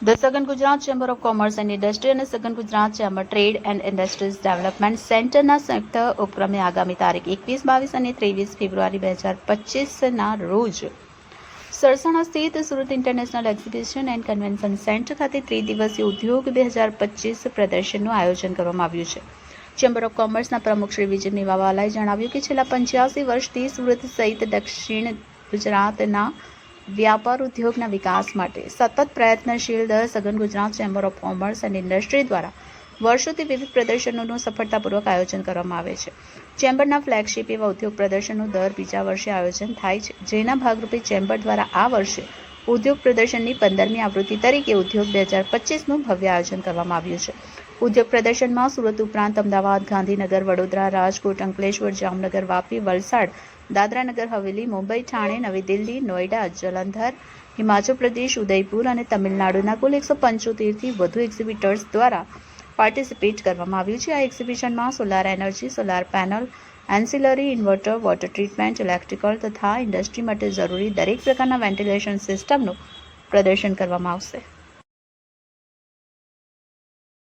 The Southern Gujarat chamber of commerce and industry અને Southern Gujarat chamber trade and industries development સેન્ટરના સંયુક્ત ઉપક્રમે આગામી તારીખ એકવીસ, બાવીસ અને ત્રેવીસ ફેબ્રુઆરી બે હજાર પચીસના રોજ સરસણા સ્થિત Surat international exhibition and convention centre ખાતે ત્રિદિવસીય ઉદ્યોગ બે હજાર પચીસ પ્રદર્શનનું આયોજન કરવામાં આવ્યું છે. ચેમ્બર ઓફ કોમર્સના પ્રમુખ શ્રી વિજય મેવાવાલાએ જણાવ્યું કે છેલ્લા પંચ્યાસી વર્ષથી સુરત સહિત દક્ષિણ ગુજરાતના વ્યાપાર ઉદ્યોગના વિકાસ માટે સતત પ્રયત્નશીલ દર Southern Gujarat chamber of commerce and industry દ્વારા વર્ષોથી વિવિધ પ્રદર્શનોનું સફળતાપૂર્વક આયોજન કરવામાં આવે છે. ચેમ્બરના ફ્લેગશિપ એવા ઉદ્યોગ પ્રદર્શનનું દર બીજા વર્ષે આયોજન થાય છે, જેના ભાગરૂપે ચેમ્બર દ્વારા આ વર્ષે ઉદ્યોગ પ્રદર્શનની પંદરમી આવૃત્તિ તરીકે ઉદ્યોગ બે હજાર પચીસનું ભવ્ય આયોજન કરવામાં આવ્યું છે. ઉદ્યોગ પ્રદર્શનમાં સુરત ઉપરાંત અમદાવાદ, ગાંધીનગર, વડોદરા, રાજકોટ, અંકલેશ્વર, જામનગર, વાપી, વલસાડ દાદરાનગર હવેલી, મુંબઈ, ઠાણે, નવી દિલ્હી નોઈડા જલંધર, હિમાચલ પ્રદેશ, ઉદયપુર અને તમિલનાડુના કુલ એકસો પંચોતેરથી વધુ એક્ઝિબિટર્સ દ્વારા પાર્ટિસિપેટ કરવામાં આવ્યું છે. આ એક્ઝિબિશનમાં solar energy solar panel ancillary inverter water treatment electrical તથા ઇન્ડસ્ટ્રી માટે જરૂરી દરેક પ્રકારના વેન્ટિલેશન સિસ્ટમનું પ્રદર્શન કરવામાં આવશે.